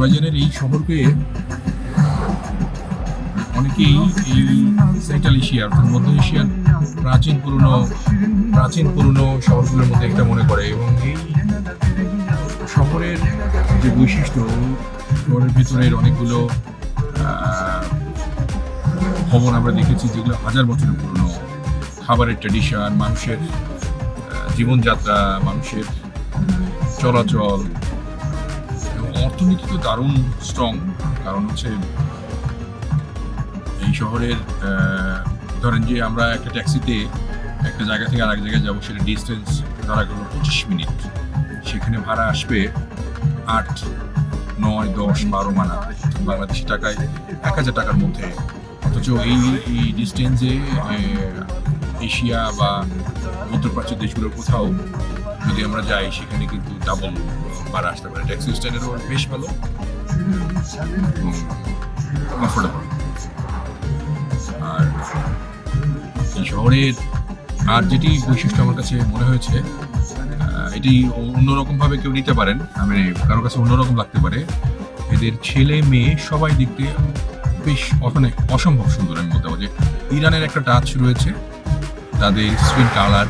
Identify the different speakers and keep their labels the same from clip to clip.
Speaker 1: আজারবাইজানের এই শহরকে অনেকেই এই সেন্ট্রাল এশিয়া, অর্থাৎ মধ্য এশিয়ার প্রাচীন পুরনো প্রাচীন পুরনো শহরগুলোর মধ্যে একটা মনে করে এবং এই শহরের যে বৈশিষ্ট্য, শহরের ভিতরের অনেকগুলো ভবন আমরা দেখেছি যেগুলো হাজার বছরের পুরনো। খাবারের ট্র্যাডিশন মানুষের জীবনযাত্রা, মানুষের চলাচল অর্থনীতি তো দারুণ স্ট্রং কারণ হচ্ছে এই শহরের ধরেন যে আমরা একটা ট্যাক্সিতে একটা জায়গা থেকে আরেক জায়গায় যাব, সেটা ডিস্টেন্স ধরা গেল পঁচিশ মিনিট সেখানে ভাড়া আসবে আট, নয়, দশ, বারো মানা। বাংলাদেশি টাকায় এক হাজার টাকার মধ্যে। অথচ এই এই ডিস্টেন্সে এশিয়া বা মধ্যপ্রাচ্য দেশগুলোর কোথাও যদি আমরা যাই, সেখানে কিন্তু ডাবল ভাড়া আসতে পারে। ট্যাক্সি স্ট্যান্ডেরও বেশ ভালো। কমফোর্টেবল আর এই শহরের আর যেটি বৈশিষ্ট্য আমার কাছে মনে হয়েছে এটি অন্যরকমভাবে কেউ নিতে পারেন। মানে কারোর কাছে অন্যরকম লাগতে পারে। এদের ছেলে মেয়ে সবাই দেখতে বেশ অনেক অসম্ভব সুন্দর আমি বলতে পারি। ইরানের একটা টাচ রয়েছে। তাদের স্কিন কালার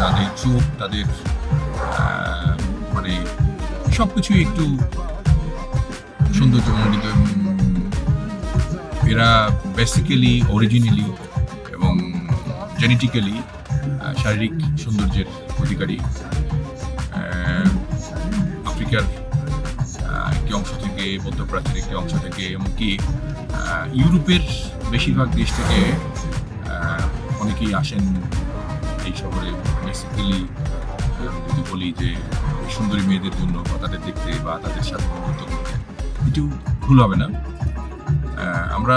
Speaker 1: তাদের চোখ, তাদের মানে সব কিছুই একটু সৌন্দর্যমণ্ডিত। এরা বেসিক্যালি অরিজিনালি এবং জেনেটিক্যালি শারীরিক সৌন্দর্যের অধিকারী। আফ্রিকার একটি অংশ থেকে, মধ্যপ্রাচ্যের একটি অংশ থেকে, এমনকি ইউরোপের বেশিরভাগ দেশ থেকে অনেকেই আসেন এই শহরে। বেসিক্যালি যদি বলি যে সুন্দরী মেয়েদের জন্য বা তাদের দেখতে বা তাদের সাথে বন্ধুত্ব করতে এটিও ভুল হবে না। আমরা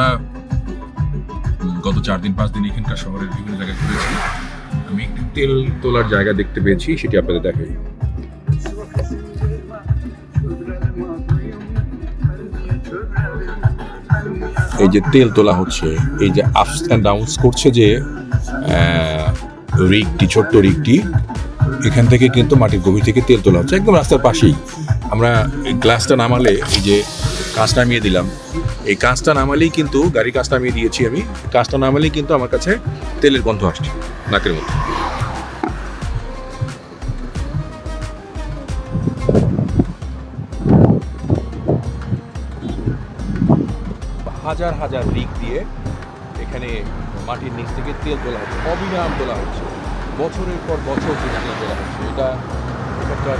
Speaker 1: গত চার দিন, পাঁচ দিন এখানকার শহরের বিভিন্ন জায়গায় ঘুরেছি। আমি একটি তেল তোলার জায়গা দেখতে পেয়েছি, সেটি আপনাদের দেখাই। এই যে তেল তোলা হচ্ছে, এই যে আপস অ্যান্ড ডাউনস করছে যে রিগটি, ছোট্ট রিগটি, এখান থেকে কিন্তু মাটির গভীর থেকে তেল তোলা হচ্ছে, একদম রাস্তার পাশেই। আমরা গ্লাসটা নামালে, এই যে কাঁচটা নামিয়ে দিলাম, এই কাঁচটা নামালেই কিন্তু, গাড়ির কাঁচটা নামিয়ে দিয়েছি আমি, কাঁচটা নামালেই কিন্তু আমার কাছে তেলের গন্ধ আসছে, নাকের মধ্যে। হাজার হাজার রিক দিয়ে এখানে মাটির নিচ থেকে তেল তোলা হচ্ছে, অবিরাম তোলা হচ্ছে। বছরের পর বছর তেল তোলা হচ্ছে, এটা এখানকার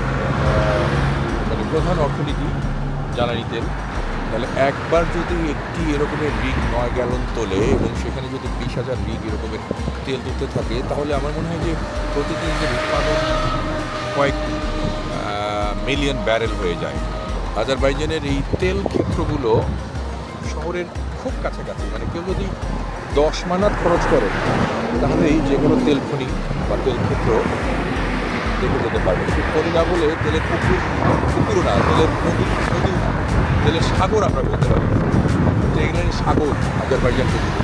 Speaker 1: মানে প্রধান অর্থনীতি, জ্বালানি তেল। তাহলে একবার যদি একটি এরকমের রিগ নয় গ্যালন তোলে এবং সেখানে যদি বিশ হাজার রিগ এরকমের তেল তুলতে থাকে, তাহলে আমার মনে হয় যে প্রতিদিন যে উৎপাদন কয়েক মিলিয়ন ব্যারেল হয়ে যায়। আজারবাইজানের এই তেল ক্ষেত্রগুলো শহরের খুব কাছাকাছি। মানে কেউ যদি দশ মানাত খরচ করে, তাহলে এই যে কোনো তেল খনি বা তেল ক্ষেত্র দেখে যেতে পারবে। সে খনি না বলে তেলের পুকুর পুকুরও না, তেলের নদী নদী তেলের সাগর আমরা বলতে পারি। এখানে সাগর আজারবাইজান থেকে